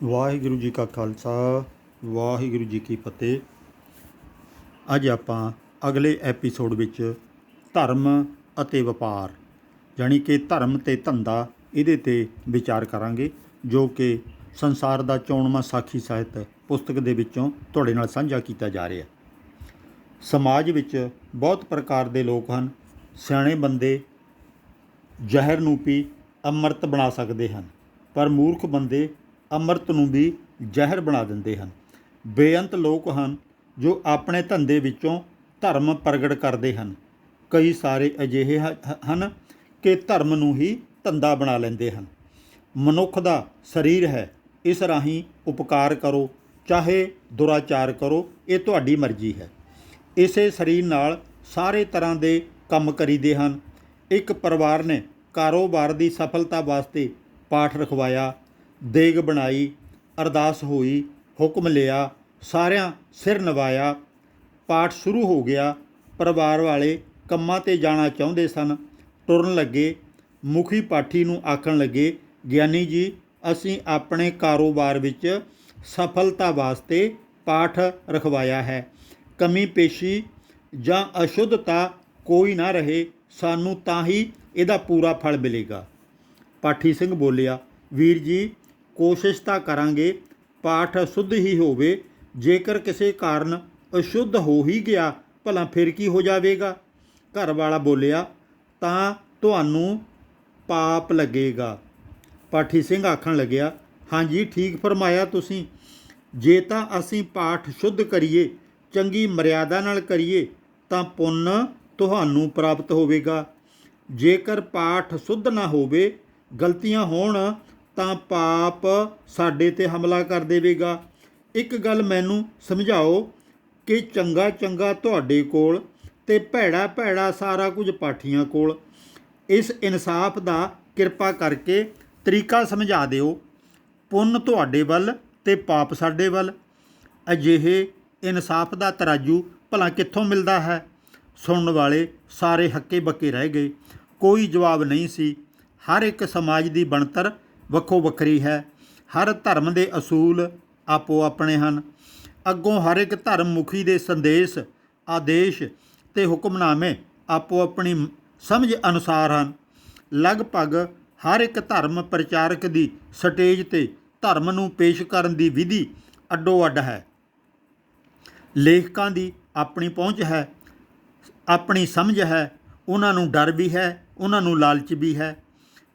ਵਾਹਿਗੁਰੂ ਜੀ ਕਾ ਖਾਲਸਾ, ਵਾਹਿਗੁਰੂ ਜੀ ਕੀ ਫਤਿਹ। ਅੱਜ ਆਪਾਂ ਅਗਲੇ ਐਪੀਸੋਡ ਵਿੱਚ ਧਰਮ ਅਤੇ ਵਪਾਰ, ਜਾਣੀ ਕਿ ਧਰਮ ਤੇ ਧੰਦਾ ਇਹਦੇ ਤੇ ਵਿਚਾਰ ਕਰਾਂਗੇ, ਜੋ ਕਿ ਸੰਸਾਰ ਦਾ ਚੋਣਵਾਂ ਸਾਖੀ ਸਾਹਿਤ ਪੁਸਤਕ ਦੇ ਵਿੱਚੋਂ ਤੁਹਾਡੇ ਨਾਲ ਸਾਂਝਾ ਕੀਤਾ ਜਾ ਰਿਹਾ। ਸਮਾਜ ਵਿੱਚ ਬਹੁਤ ਪ੍ਰਕਾਰ ਦੇ ਲੋਕ ਹਨ, ਸਿਆਣੇ ਬੰਦੇ ਜ਼ਹਿਰ ਨੂੰ ਪੀ ਅੰਮ੍ਰਿਤ ਬਣਾ ਸਕਦੇ ਹਨ, ਪਰ ਮੂਰਖ ਬੰਦੇ ਅੰਮ੍ਰਿਤ ਨੂੰ ਵੀ ਜ਼ਹਿਰ ਬਣਾ ਦਿੰਦੇ ਹਨ। ਬੇਅੰਤ ਲੋਕ ਹਨ ਜੋ ਆਪਣੇ ਧੰਦੇ ਵਿੱਚੋਂ ਧਰਮ ਪ੍ਰਗਟ ਕਰਦੇ ਹਨ। ਕਈ ਸਾਰੇ ਅਜਿਹੇ ਹਨ ਕਿ ਧਰਮ ਨੂੰ ਹੀ ਧੰਦਾ ਬਣਾ ਲੈਂਦੇ ਹਨ। ਮਨੁੱਖ ਦਾ ਸਰੀਰ ਹੈ, ਇਸ ਰਾਹੀਂ ਉਪਕਾਰ ਕਰੋ, ਚਾਹੇ ਦੁਰਾਚਾਰ ਕਰੋ, ਇਹ ਤੁਹਾਡੀ ਮਰਜ਼ੀ ਹੈ। ਇਸੇ ਸਰੀਰ ਨਾਲ ਸਾਰੇ ਤਰ੍ਹਾਂ ਦੇ ਕੰਮ ਕਰੀਦੇ ਹਨ। ਇੱਕ ਪਰਿਵਾਰ ਨੇ ਕਾਰੋਬਾਰ ਦੀ ਸਫਲਤਾ ਵਾਸਤੇ ਪਾਠ ਰਖਵਾਇਆ ਦੇਗ ਬਣਾਈ, ਅਰਦਾਸ ਹੋਈ, ਹੁਕਮ ਲਿਆ, ਸਾਰਿਆਂ ਸਿਰ ਨਵਾਇਆ। ਪਾਠ ਸ਼ੁਰੂ ਹੋ ਗਿਆ। ਪਰਿਵਾਰ ਵਾਲੇ ਕੰਮਾਂ ਤੇ ਜਾਣਾ ਚਾਹੁੰਦੇ ਸਨ। ਟੁਰਨ ਲੱਗੇ। ਮੁਖੀ ਪਾਠੀ ਨੂੰ ਆਖਣ ਲੱਗੇ, ਗਿਆਨੀ ਜੀ, ਅਸੀਂ ਆਪਣੇ ਕਾਰੋਬਾਰ ਵਿੱਚ ਸਫਲਤਾ ਵਾਸਤੇ ਪਾਠ ਰਖਵਾਇਆ ਹੈ। ਕਮੀ ਪੇਸ਼ੀ ਜਾਂ ਅਸ਼ੁੱਧਤਾ ਕੋਈ ਨਾ ਰਹੇ, ਸਾਨੂੰ ਤਾਂ ਹੀ ਇਹਦਾ ਪੂਰਾ ਫਲ ਮਿਲੇਗਾ। ਪਾਠੀ ਸਿੰਘ ਬੋਲਿਆ, ਵੀਰ ਜੀ ਕੋਸ਼ਿਸ਼ ਤਾਂ ਕਰਾਂਗੇ, ਪਾਠ ਅਸ਼ੁੱਧ ਹੀ ਹੋਵੇ, ਜੇਕਰ ਕਿਸੇ ਕਾਰਨ ਅਸ਼ੁੱਧ ਹੋ ਹੀ ਗਿਆ, ਭਲਾ ਫਿਰ ਕੀ ਹੋ ਜਾਵੇਗਾ? ਘਰ ਵਾਲਾ ਬੋਲਿਆ, ਤਾਂ ਤੁਹਾਨੂੰ ਪਾਪ ਲੱਗੇਗਾ। ਪਾਠੀ ਸਿੰਘ ਆਖਣ ਲੱਗਿਆ ਹਾਂਜੀ ਠੀਕ ਫਰਮਾਇਆ ਤੁਸੀਂ। ਜੇ ਤਾਂ ਅਸੀਂ ਪਾਠ ਸ਼ੁੱਧ ਕਰੀਏ, ਚੰਗੀ ਮਰਿਆਦਾ ਨਾਲ ਕਰੀਏ, ਤਾਂ ਪੁੰਨ ਤੁਹਾਨੂੰ ਪ੍ਰਾਪਤ ਹੋਵੇਗਾ। ਜੇਕਰ ਪਾਠ ਸੁੱਧ ਨਾ ਹੋਵੇ, ਗਲਤੀਆਂ ਹੋਣ ਤਾਂ ਪਾਪ ਸਾਡੇ ਤੇ ਹਮਲਾ ਕਰ ਦੇਵੇਗਾ। ਇੱਕ ਗੱਲ ਮੈਨੂੰ ਸਮਝਾਓ ਕਿ ਚੰਗਾ ਚੰਗਾ ਤੁਹਾਡੇ ਕੋਲ ਤੇ ਭੈੜਾ ਭੈੜਾ ਸਾਰਾ ਕੁਝ ਪਾਠੀਆਂ ਕੋਲ। ਇਸ ਇਨਸਾਫ ਦਾ ਕਿਰਪਾ ਕਰਕੇ ਤਰੀਕਾ ਸਮਝਾ ਦਿਓ। ਪੁੰਨ ਤੁਹਾਡੇ ਵੱਲ ਤੇ ਪਾਪ ਸਾਡੇ ਵੱਲ। ਅਜਿਹੇ ਇਨਸਾਫ ਦਾ ਤਰਾਜੂ ਭਲਾ ਕਿੱਥੋਂ ਮਿਲਦਾ ਹੈ? ਸੁਣਨ ਵਾਲੇ ਸਾਰੇ ਹੱਕੇ ਬੱਕੇ ਰਹਿ ਗਏ। ਕੋਈ ਜਵਾਬ ਨਹੀਂ ਸੀ। ਹਰ ਇੱਕ ਸਮਾਜ ਦੀ ਬਣਤਰ ਵੱਖੋ ਵੱਖਰੀ ਹੈ। ਹਰ ਧਰਮ ਦੇ ਅਸੂਲ ਆਪੋ ਆਪਣੇ ਹਨ। ਅੱਗੋਂ ਹਰ ਇੱਕ ਧਰਮ ਮੁਖੀ ਦੇ ਸੰਦੇਸ਼, ਆਦੇਸ਼ ਤੇ ਹੁਕਮਨਾਮੇ ਆਪੋ ਆਪਣੀ ਸਮਝ ਅਨੁਸਾਰ ਹਨ। ਲਗਭਗ ਹਰ ਇੱਕ ਧਰਮ ਪ੍ਰਚਾਰਕ ਦੀ ਸਟੇਜ ਤੇ ਧਰਮ ਨੂੰ ਪੇਸ਼ ਕਰਨ ਦੀ ਵਿਧੀ ਅੱਡੋ ਅੱਡ ਹੈ। ਲੇਖਕਾਂ ਦੀ ਆਪਣੀ ਪਹੁੰਚ ਹੈ, ਆਪਣੀ ਸਮਝ ਹੈ, ਉਹਨਾਂ ਨੂੰ ਡਰ ਵੀ ਹੈ, ਉਹਨਾਂ ਨੂੰ ਲਾਲਚ ਵੀ ਹੈ।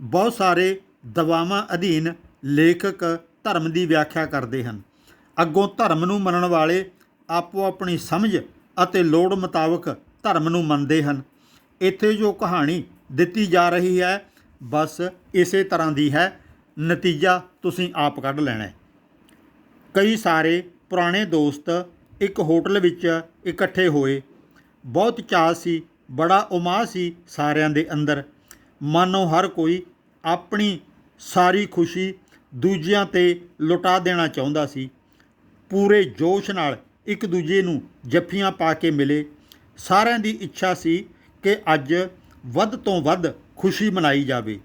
ਬਹੁਤ ਸਾਰੇ ਦਵਾਵਾਂ ਅਧੀਨ ਲੇਖਕ ਧਰਮ ਦੀ ਵਿਆਖਿਆ ਕਰਦੇ ਹਨ। ਅੱਗੋਂ ਧਰਮ ਨੂੰ ਮੰਨਣ ਵਾਲੇ ਆਪੋ ਆਪਣੀ ਸਮਝ ਅਤੇ ਲੋੜ ਮੁਤਾਬਕ ਧਰਮ ਨੂੰ ਮੰਨਦੇ ਹਨ। ਇੱਥੇ ਜੋ ਕਹਾਣੀ ਦਿੱਤੀ ਜਾ ਰਹੀ ਹੈ, ਬਸ ਇਸੇ ਤਰ੍ਹਾਂ ਦੀ ਹੈ। ਨਤੀਜਾ ਤੁਸੀਂ ਆਪ ਕੱਢ ਲੈਣਾ ਕਈ ਸਾਰੇ ਪੁਰਾਣੇ ਦੋਸਤ ਇੱਕ ਹੋਟਲ ਵਿੱਚ ਇਕੱਠੇ ਹੋਏ। ਬਹੁਤ ਚਾਅ ਸੀ, ਬੜਾ ਉਮਾਹ ਸੀ ਸਾਰਿਆਂ ਦੇ ਅੰਦਰ। ਮਾਨੋ ਹਰ ਕੋਈ ਆਪਣੀ ਸਾਰੀ ਖੁਸ਼ੀ ਦੂਜਿਆਂ ਤੇ ਲੁਟਾ ਦੇਣਾ ਚਾਹੁੰਦਾ ਸੀ। ਪੂਰੇ ਜੋਸ਼ ਨਾਲ ਇੱਕ ਦੂਜੇ ਨੂੰ ਜੱਫੀਆਂ ਪਾ ਕੇ ਮਿਲੇ। ਸਾਰਿਆਂ ਦੀ ਇੱਛਾ ਸੀ ਕਿ ਅੱਜ ਵੱਧ ਤੋਂ ਵੱਧ ਖੁਸ਼ੀ ਮਨਾਈ ਜਾਵੇ।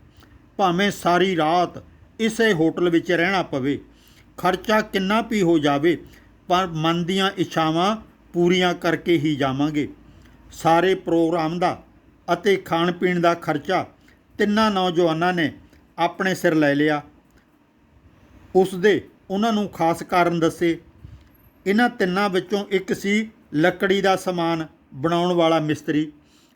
ਭਾਵੇਂ ਸਾਰੀ ਰਾਤ ਇਸੇ ਹੋਟਲ ਵਿੱਚ ਰਹਿਣਾ ਪਵੇ, ਖਰਚਾ ਕਿੰਨਾ ਵੀ ਹੋ ਜਾਵੇ, ਪਰ ਮਨ ਦੀਆਂ ਇੱਛਾਵਾਂ ਪੂਰੀਆਂ ਕਰਕੇ ਹੀ ਜਾਵਾਂਗੇ। ਸਾਰੇ ਪ੍ਰੋਗਰਾਮ ਦਾ ਅਤੇ ਖਾਣ ਪੀਣ ਦਾ ਖਰਚਾ ਤਿੰਨਾਂ ਨੌਜਵਾਨਾਂ ਨੇ ਆਪਣੇ ਸਿਰ ਲੈ ਲਿਆ। ਉਸ ਦੇ ਉਹਨਾਂ ਨੂੰ ਖਾਸ ਕਾਰਨ ਦੱਸੇ। ਇਹਨਾਂ ਤਿੰਨਾਂ ਵਿੱਚੋਂ ਇੱਕ ਸੀ ਲੱਕੜੀ ਦਾ ਸਮਾਨ ਬਣਾਉਣ ਵਾਲਾ ਮਿਸਤਰੀ।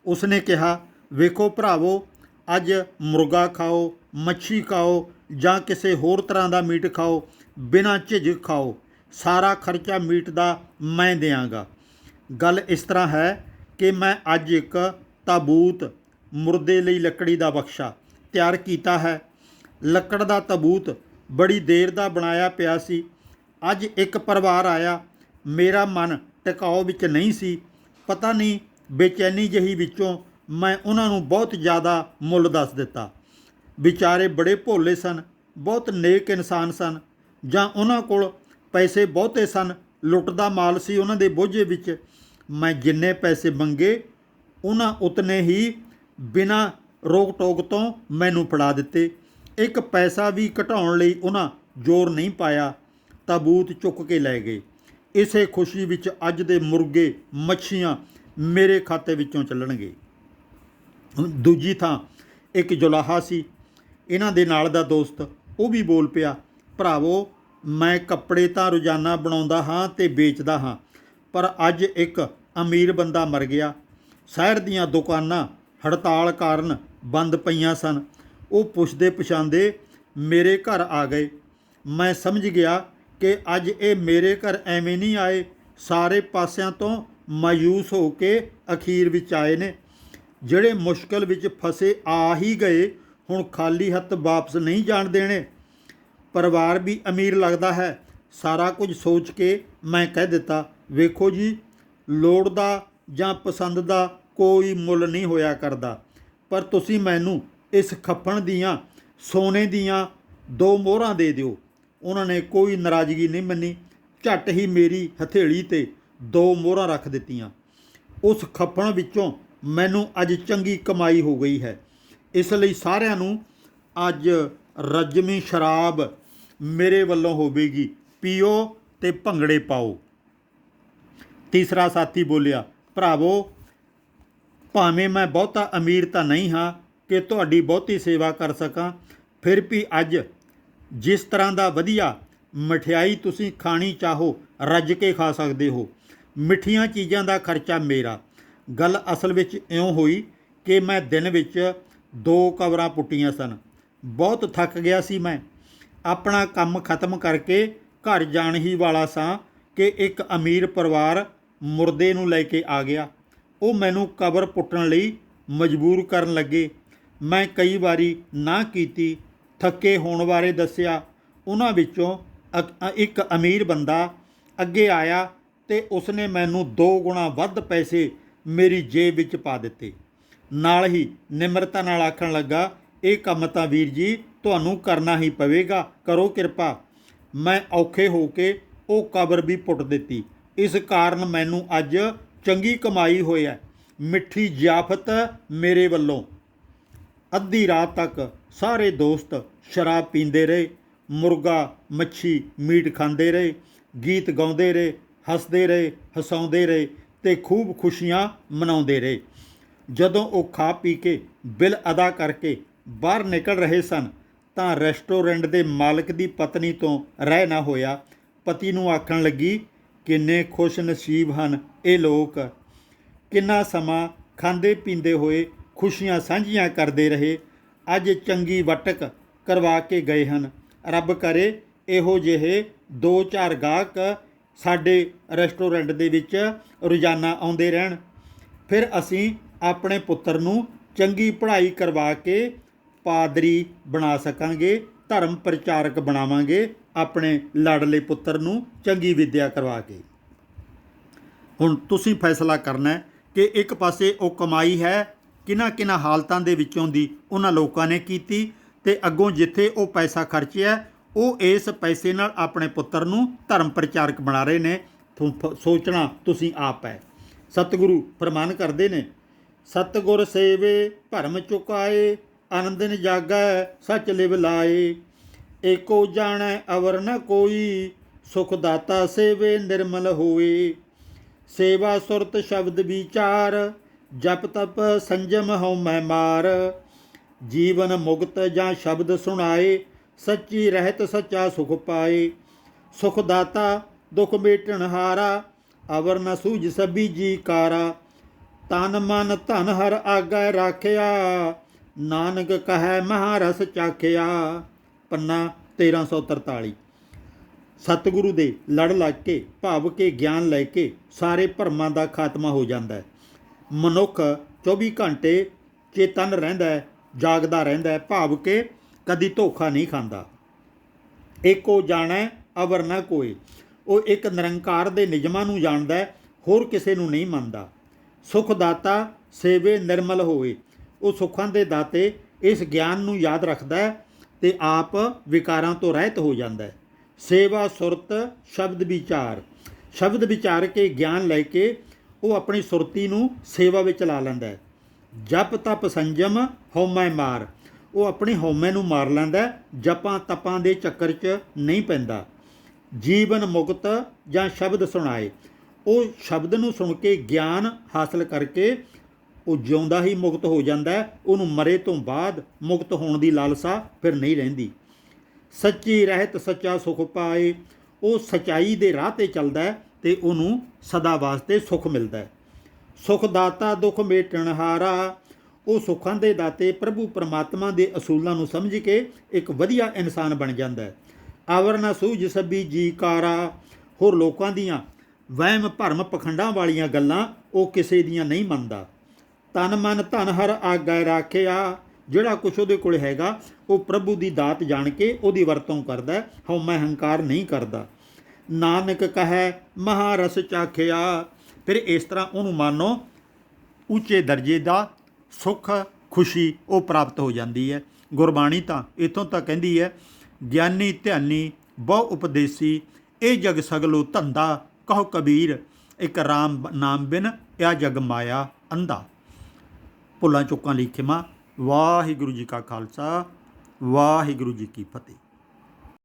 ਉਸਨੇ ਕਿਹਾ, ਵੇਖੋ ਭਰਾਵੋ, ਅੱਜ ਮੁਰਗਾ ਖਾਓ, ਮੱਛੀ ਖਾਓ ਜਾਂ ਕਿਸੇ ਹੋਰ ਤਰ੍ਹਾਂ ਦਾ ਮੀਟ ਖਾਓ, ਬਿਨਾਂ ਝਿਜਕ ਖਾਓ। ਸਾਰਾ ਖਰਚਾ ਮੀਟ ਦਾ ਮੈਂ ਦਿਆਂਗਾ। ਗੱਲ ਇਸ ਤਰ੍ਹਾਂ ਹੈ ਕਿ ਮੈਂ ਅੱਜ ਇੱਕ ਤਾਬੂਤ ਮੁਰਦੇ ਲਈ ਲੱਕੜੀ ਦਾ ਬਖਸ਼ਾ ਤਿਆਰ ਕੀਤਾ ਹੈ। ਲੱਕੜ ਦਾ ਤਬੂਤ ਬੜੀ ਦੇਰ ਦਾ ਬਣਾਇਆ ਪਿਆ ਸੀ। ਅੱਜ ਇੱਕ ਪਰਿਵਾਰ ਆਇਆ। ਮੇਰਾ ਮਨ ਟਿਕਾਓ ਵਿੱਚ ਨਹੀਂ ਸੀ। ਪਤਾ ਨਹੀਂ ਬੇਚੈਨੀ ਜਹੀ ਵਿੱਚੋਂ ਮੈਂ ਉਹਨਾਂ ਨੂੰ ਬਹੁਤ ਜ਼ਿਆਦਾ ਮੁੱਲ ਦੱਸ ਦਿੱਤਾ। ਵਿਚਾਰੇ ਬੜੇ ਭੋਲੇ ਸਨ, ਬਹੁਤ ਨੇਕ ਇਨਸਾਨ ਸਨ, ਜਾਂ ਉਹਨਾਂ ਕੋਲ ਪੈਸੇ ਬਹੁਤੇ ਸਨ, ਲੁੱਟਦਾ ਮਾਲ ਸੀ ਉਹਨਾਂ ਦੇ ਬੋਝੇ ਵਿੱਚ। ਮੈਂ ਜਿੰਨੇ ਪੈਸੇ ਮੰਗੇ, ਉਹਨਾਂ ਉਤਨੇ ਹੀ ਬਿਨਾਂ ਰੋਕ ਟੋਕ ਤੋਂ ਮੈਨੂੰ ਫੜਾ ਦਿੱਤੇ। ਇੱਕ ਪੈਸਾ ਵੀ ਘਟਾਉਣ ਲਈ ਉਹਨਾਂ ਜ਼ੋਰ ਨਹੀਂ ਪਾਇਆ ਤਾਬੂਤ ਚੁੱਕ ਕੇ ਲੈ ਗਏ। ਇਸੇ ਖੁਸ਼ੀ ਵਿੱਚ ਅੱਜ ਦੇ ਮੁਰਗੇ ਮੱਛੀਆਂ ਮੇਰੇ ਖਾਤੇ ਵਿੱਚੋਂ ਚੱਲਣਗੇ। ਦੂਜੀ ਥਾਂ ਇੱਕ ਜੁਲਾਹਾ ਸੀ। ਇਹਨਾਂ ਦੇ ਨਾਲ ਦਾ ਦੋਸਤ, ਉਹ ਵੀ ਬੋਲ ਪਿਆ, ਭਰਾਵੋ, ਮੈਂ ਕੱਪੜੇ ਤਾਂ ਰੋਜ਼ਾਨਾ ਬਣਾਉਂਦਾ ਹਾਂ ਤੇ ਵੇਚਦਾ ਹਾਂ, ਪਰ ਅੱਜ ਇੱਕ ਅਮੀਰ ਬੰਦਾ ਮਰ ਗਿਆ। ਸ਼ਹਿਰ ਦੀਆਂ ਦੁਕਾਨਾਂ ਹੜਤਾਲ ਕਾਰਨ ਬੰਦ ਪਈਆਂ ਸਨ। ਉਹ ਪੁੱਛਦੇ ਪਛਾਂਦੇ ਮੇਰੇ ਘਰ ਆ ਗਏ। ਮੈਂ ਸਮਝ ਗਿਆ ਕਿ ਅੱਜ ਇਹ ਮੇਰੇ ਘਰ ਐਵੇਂ ਨਹੀਂ ਆਏ। ਸਾਰੇ ਪਾਸਿਆਂ ਤੋਂ ਮਾਯੂਸ ਹੋ ਕੇ ਅਖੀਰ ਵਿੱਚ ਆਏ ਨੇ। ਜਿਹੜੇ ਮੁਸ਼ਕਲ ਵਿੱਚ ਫਸੇ ਆ ਹੀ ਗਏ, ਹੁਣ ਖਾਲੀ ਹੱਥ ਵਾਪਸ ਨਹੀਂ ਜਾਣ ਦੇਣੇ। ਪਰਿਵਾਰ ਵੀ ਅਮੀਰ ਲੱਗਦਾ ਹੈ। ਸਾਰਾ ਕੁਝ ਸੋਚ ਕੇ ਮੈਂ ਕਹਿ ਦਿੱਤਾ, ਵੇਖੋ ਜੀ ਲੋੜ ਦਾ ਜਾਂ ਪਸੰਦ ਦਾ ਕੋਈ ਮੁੱਲ ਨਹੀਂ ਹੋਇਆ ਕਰਦਾ, ਪਰ ਤੁਸੀਂ ਮੈਨੂੰ ਇਸ ਖੱਪਣ ਦੀਆਂ, ਸੋਨੇ ਦੀਆਂ ਦੋ ਮੋਹਰਾਂ ਦੇ ਦਿਓ। ਉਹਨਾਂ ਨੇ ਕੋਈ ਨਾਰਾਜ਼ਗੀ ਨਹੀਂ ਮੰਨੀ। ਝੱਟ ਹੀ ਮੇਰੀ ਹਥੇਲੀ ਤੇ ਦੋ ਮੋਹਰਾਂ ਰੱਖ ਦਿੱਤੀਆਂ। ਉਸ ਖੱਪਣ ਵਿੱਚੋਂ ਮੈਨੂੰ ਅੱਜ ਚੰਗੀ ਕਮਾਈ ਹੋ ਗਈ ਹੈ। ਇਸ ਲਈ ਸਾਰਿਆਂ ਨੂੰ ਅੱਜ ਰਜਮੀ ਸ਼ਰਾਬ ਮੇਰੇ ਵੱਲੋਂ ਹੋਵੇਗੀ। ਪੀਓ ਤੇ ਭੰਗੜੇ ਪਾਓ। ਤੀਸਰਾ ਸਾਥੀ ਬੋਲਿਆ, ਭਰਾਵੋ, ਭਾਵੇਂ ਮੈਂ ਬਹੁਤਾ ਅਮੀਰ ਤਾਂ ਨਹੀਂ ਹਾਂ ਕਿ ਤੁਹਾਡੀ ਬਹੁਤੀ ਸੇਵਾ ਕਰ ਸਕਾਂ। ਫਿਰ ਵੀ ਅੱਜ ਜਿਸ ਤਰ੍ਹਾਂ ਦਾ ਵਧੀਆ ਮਠਿਆਈ ਤੁਸੀਂ ਖਾਣੀ ਚਾਹੋ, ਰੱਜ ਕੇ ਖਾ ਸਕਦੇ ਹੋ। ਮਿੱਠੀਆਂ ਚੀਜ਼ਾਂ ਦਾ ਖਰਚਾ ਮੇਰਾ। ਗੱਲ ਅਸਲ ਵਿੱਚ ਇਉਂ ਹੋਈ ਕਿ ਮੈਂ ਦਿਨ ਵਿੱਚ ਦੋ ਕਵਰਾਂ ਪੁੱਟੀਆਂ ਸਨ। ਬਹੁਤ ਥੱਕ ਗਿਆ ਸੀ ਮੈਂ। ਆਪਣਾ ਕੰਮ ਖਤਮ ਕਰਕੇ ਘਰ ਜਾਣ ਹੀ ਵਾਲਾ ਸਾਂ ਕਿ ਇੱਕ ਅਮੀਰ ਪਰਿਵਾਰ ਮੁਰਦੇ ਨੂੰ ਲੈ ਕੇ ਆ ਗਿਆ। ਉਹ ਮੈਨੂੰ ਕਬਰ ਪੁੱਟਣ ਲਈ ਮਜਬੂਰ ਕਰਨ ਲੱਗੇ। ਮੈਂ ਕਈ ਵਾਰੀ ਨਾ ਕੀਤੀ, ਥੱਕੇ ਹੋਣ ਬਾਰੇ ਦੱਸਿਆ। ਉਹਨਾਂ ਵਿੱਚੋਂ ਅਕ- ਇੱਕ ਅਮੀਰ ਬੰਦਾ ਅੱਗੇ ਆਇਆ ਤੇ ਉਸਨੇ ਮੈਨੂੰ ਦੋ ਗੁਣਾ ਵੱਧ ਪੈਸੇ ਮੇਰੀ ਜੇਬ ਵਿੱਚ ਪਾ ਦਿੱਤੇ। ਨਾਲ ਹੀ ਨਿਮਰਤਾ ਨਾਲ ਆਖਣ ਲੱਗਾ, ਇਹ ਕੰਮ ਤਾਂ ਵੀਰ ਜੀ ਤੁਹਾਨੂੰ ਕਰਨਾ ਹੀ ਪਵੇਗਾ, ਕਰੋ ਕਿਰਪਾ। ਮੈਂ ਔਖੇ ਹੋ ਕੇ ਉਹ ਕਬਰ ਵੀ ਪੁੱਟ ਦਿੱਤੀ। ਇਸ ਕਾਰਨ ਮੈਨੂੰ ਅੱਜ ਚੰਗੀ ਕਮਾਈ ਹੋਇਆ। ਮਿੱਠੀ ਜ਼ਿਆਫਤ ਮੇਰੇ ਵੱਲੋਂ। ਅੱਧੀ ਰਾਤ ਤੱਕ ਸਾਰੇ ਦੋਸਤ ਸ਼ਰਾਬ ਪੀਂਦੇ ਰਹੇ, ਮੁਰਗਾ, ਮੱਛੀ ਮੀਟ ਖਾਂਦੇ ਰਹੇ, ਗੀਤ ਗਾਉਂਦੇ ਰਹੇ, ਹੱਸਦੇ ਰਹੇ, ਹਸਾਉਂਦੇ ਰਹੇ ਤੇ ਖੂਬ ਖੁਸ਼ੀਆਂ ਮਨਾਉਂਦੇ ਰਹੇ। ਜਦੋਂ ਉਹ ਖਾ ਪੀ ਕੇ ਬਿੱਲ ਅਦਾ ਕਰਕੇ ਬਾਹਰ ਨਿਕਲ ਰਹੇ ਸਨ, ਤਾਂ ਰੈਸਟੋਰੈਂਟ ਦੇ ਮਾਲਕ ਦੀ ਪਤਨੀ ਤੋਂ ਰਹਿ ਨਾ ਹੋਇਆ। ਪਤੀ ਨੂੰ ਆਖਣ ਲੱਗੀ, ਕਿੰਨੇ ਖੁਸ਼ ਨਸੀਬ ਹਨ ਇਹ ਲੋਕ। ਕਿੰਨਾ ਸਮਾਂ ਖਾਂਦੇ ਪੀਂਦੇ ਹੋਏ ਖੁਸ਼ੀਆਂ ਸਾਂਝੀਆਂ ਕਰਦੇ ਰਹੇ। ਅੱਜ ਚੰਗੀ ਵਟਕ ਕਰਵਾ ਕੇ ਗਏ ਹਨ। ਰੱਬ ਕਰੇ ਇਹੋ ਜਿਹੇ ਦੋ ਚਾਰ ਗਾਹਕ ਸਾਡੇ ਰੈਸਟੋਰੈਂਟ ਦੇ ਵਿੱਚ ਰੋਜ਼ਾਨਾ ਆਉਂਦੇ ਰਹਿਣ। ਫਿਰ ਅਸੀਂ ਆਪਣੇ ਪੁੱਤਰ ਨੂੰ ਚੰਗੀ ਪੜ੍ਹਾਈ ਕਰਵਾ ਕੇ ਪਾਦਰੀ ਬਣਾ ਸਕਾਂਗੇ, ਧਰਮ ਪ੍ਰਚਾਰਕ ਬਣਾਵਾਂਗੇ ਆਪਣੇ ਲਾਡਲੇ ਪੁੱਤਰ ਨੂੰ ਚੰਗੀ ਵਿੱਦਿਆ ਕਰਵਾ ਕੇ। ਹੁਣ ਤੁਸੀਂ ਫੈਸਲਾ ਕਰਨਾ ਕਿ ਇੱਕ ਪਾਸੇ ਉਹ ਕਮਾਈ ਹੈ ਕਿਹਨਾਂ ਕਿਹਨਾਂ ਹਾਲਤਾਂ ਦੇ ਵਿੱਚੋਂ ਦੀ ਉਹਨਾਂ ਲੋਕਾਂ ਨੇ ਕੀਤੀ ਤੇ ਅੱਗੋਂ ਜਿੱਥੇ ਉਹ ਪੈਸਾ ਖਰਚਿਆ, ਉਹ ਇਸ ਪੈਸੇ ਨਾਲ ਆਪਣੇ ਪੁੱਤਰ ਨੂੰ ਧਰਮ ਪ੍ਰਚਾਰਕ ਬਣਾ ਰਹੇ ਨੇ। ਸੋਚਣਾ ਤੁਸੀਂ ਆਪ ਹੈ। ਸਤਿਗੁਰੂ ਫਰਮਾਨ ਕਰਦੇ ਨੇ, ਸਤਿਗੁਰ ਸੇਵੇ, ਭਰਮ ਚੁਕਾਏ ਆਨੰਦਨ ਜਾਗੈ, ਸਚ ਲਿਵ ਲਾਏ। ਏਕੋ ਜਾਣੈ, ਅਵਰ ਨ ਕੋਈ, ਸੁਖ ਦਾਤਾ ਸੇਵੇ ਨਿਰਮਲ ਹੋਏ। ਸੇਵਾ ਸੁਰਤ ਸ਼ਬਦ ਵਿਚਾਰ ਜਪ ਤਪ ਸੰਜਮ ਹਉ ਮੈਂ ਮਾਰ, ਜੀਵਨ ਮੁਕਤ ਜਾਂ ਸ਼ਬਦ ਸੁਣਾਏ, ਸੱਚੀ ਰਹਿਤ ਸੱਚਾ ਸੁਖ ਪਾਏ। ਸੁਖ ਦਾਤਾ, ਦੁਖ ਮੇਟਣ ਹਾਰਾ, ਅਵਰ ਨ ਸੂਝ ਸਭੀ ਜੀ ਕਾਰਾ। ਤਨ ਮਨ ਧਨ ਹਰ ਆਗੈ ਰਾਖਿਆ, ਨਾਨਕ ਕਹੈ ਮਹਾਰਸ ਚਾਖਿਆ। ਪੰਨਾ 1343 ਸਤਿਗੁਰੂ ਦੇ ਲੜ ਲੱਗ ਕੇ, ਭਾਵ ਕੇ, ਗਿਆਨ ਲੈ ਕੇ ਸਾਰੇ ਭਰਮਾਂ ਦਾ ਖਾਤਮਾ ਹੋ ਜਾਂਦਾ ਹੈ। ਮਨੁੱਖ 24 ਘੰਟੇ ਚੇਤਨ ਰਹਿੰਦਾ ਹੈ, ਜਾਗਦਾ ਰਹਿੰਦਾ ਹੈ, ਭਾਵ ਕੇ ਕਦੀ ਧੋਖਾ ਨਹੀਂ ਖਾਂਦਾ। ਏਕੋ ਜਾਣੈ, ਅਵਰ ਨ ਕੋਏ। ਉਹ ਇੱਕ ਨਿਰੰਕਾਰ ਦੇ ਨਿਯਮਾਂ ਨੂੰ ਜਾਣਦਾ ਹੈ, ਹੋਰ ਕਿਸੇ ਨੂੰ ਨਹੀਂ ਮੰਨਦਾ। ਸੁਖ ਦਾਤਾ ਸੇਵੇ ਨਿਰਮਲ ਹੋਵੇ। ਉਹ ਸੁੱਖਾਂ ਦੇ ਦਾਤੇ ਇਸ ਗਿਆਨ ਨੂੰ ਯਾਦ ਰੱਖਦਾ ਹੈ ਤੇ ਆਪ ਵਿਕਾਰਾਂ ਤੋਂ ਰਹਿਤ ਹੋ ਜਾਂਦਾ ਹੈ। ਸੇਵਾ ਸੁਰਤ ਸ਼ਬਦ ਵਿਚਾਰ। ਸ਼ਬਦ ਵਿਚਾਰ ਕੇ ਗਿਆਨ ਲੈ ਕੇ ਉਹ ਆਪਣੀ ਸੁਰਤੀ ਨੂੰ ਸੇਵਾ ਵਿੱਚ ਲਾ ਲੈਂਦਾ ਹੈ। ਜਪ ਤਪ ਸੰਜਮ, ਹਉਮੈ ਮਾਰ। ਉਹ ਆਪਣੇ ਹਉਮੈ ਨੂੰ ਮਾਰ ਲੈਂਦਾ ਜਪਾਂ ਤਪਾਂ ਦੇ ਚੱਕਰ 'ਚ ਨਹੀਂ ਪੈਂਦਾ। ਜੀਵਨ ਮੁਕਤ ਜਾਂ ਸ਼ਬਦ ਸੁਣਾਏ। ਉਹ ਸ਼ਬਦ ਨੂੰ ਸੁਣ ਕੇ ਗਿਆਨ ਹਾਸਲ ਕਰਕੇ ਉਹ ਜਿਉਂਦਾ ਹੀ ਮੁਕਤ ਹੋ ਜਾਂਦਾ ਉਹਨੂੰ ਮਰੇ ਤੋਂ ਬਾਅਦ ਮੁਕਤ ਹੋਣ ਦੀ ਲਾਲਸਾ ਫਿਰ ਨਹੀਂ ਰਹਿੰਦੀ। ਸੱਚੀ ਰਹਿਤ ਸੱਚਾ ਸੁਖ ਪਾਏ। ਉਹ ਸਚਾਈ ਦੇ ਰਾਹ ਤੇ ਚੱਲਦਾ ਤੇ ਉਹਨੂੰ ਸਦਾ ਵਾਸਤੇ ਸੁਖ ਮਿਲਦਾ ਹੈ। ਸੁਖ ਦਾਤਾ ਦੁਖ ਮੇਟਣ ਹਾਰਾ ਉਹ ਸੁੱਖਾਂ ਦੇ ਦਾਤੇ ਪ੍ਰਭੂ ਪਰਮਾਤਮਾ ਦੇ ਅਸੂਲਾਂ ਨੂੰ ਸਮਝ ਕੇ ਇੱਕ ਵਧੀਆ ਇਨਸਾਨ ਬਣ ਜਾਂਦਾ ਹੈ। ਆਵਰ ਨਾ ਸੂਝ ਸਭੀ ਜੀ ਕਾਰਾ ਹੋਰ ਲੋਕਾਂ ਦੀਆਂ ਵਹਿਮ ਭਰਮ ਪਖੰਡਾਂ ਵਾਲੀਆਂ ਗੱਲਾਂ ਉਹ ਕਿਸੇ ਦੀਆਂ ਨਹੀਂ ਮੰਨਦਾ। ਤਨ ਮਨ ਧਨ ਹਰ ਆਗੈ ਰਾਖਿਆ ਜਿਹੜਾ ਕੁਛ ਉਹਦੇ ਕੋਲ ਹੈਗਾ ਉਹ ਪ੍ਰਭੂ ਦੀ ਦਾਤ ਜਾਣ ਕੇ ਉਹਦੀ ਵਰਤੋਂ ਕਰਦਾ ਹੈ, ਹਉਮੈ ਹੰਕਾਰ ਨਹੀਂ ਕਰਦਾ। ਨਾਨਕ ਕਹੈ, ਮਹਾਰਸ ਚਾਖਿਆ। ਫਿਰ ਇਸ ਤਰ੍ਹਾਂ ਉਹਨੂੰ ਮਾਨੋ, ਉੱਚੇ ਦਰਜੇ ਦਾ ਸੁੱਖ, ਖੁਸ਼ੀ ਉਹ ਪ੍ਰਾਪਤ ਹੋ ਜਾਂਦੀ ਹੈ। ਗੁਰਬਾਣੀ ਤਾਂ ਇਥੋਂ ਤੱਕ ਕਹਿੰਦੀ ਹੈ, ਗਿਆਨੀ ਧਿਆਨੀ, ਬਹੁ ਉਪਦੇਸੀ, ਇਹ ਜਗ ਸਗਲੋ ਧੰਦਾ, ਕਹੋ ਕਬੀਰ, ਇੱਕ ਰਾਮ ਨਾਮ ਬਿਨ ਇਹ ਜਗ ਮਾਇਆ ਅੰਧਾ। ਭੁੱਲਾਂ ਚੁੱਕਾਂ ਲਈ ਖਿਮਾ ਵਾਹਿਗੁਰੂ ਜੀ ਕਾ ਖਾਲਸਾ, ਵਾਹਿਗੁਰੂ ਜੀ ਕੀ ਫਤਿਹ।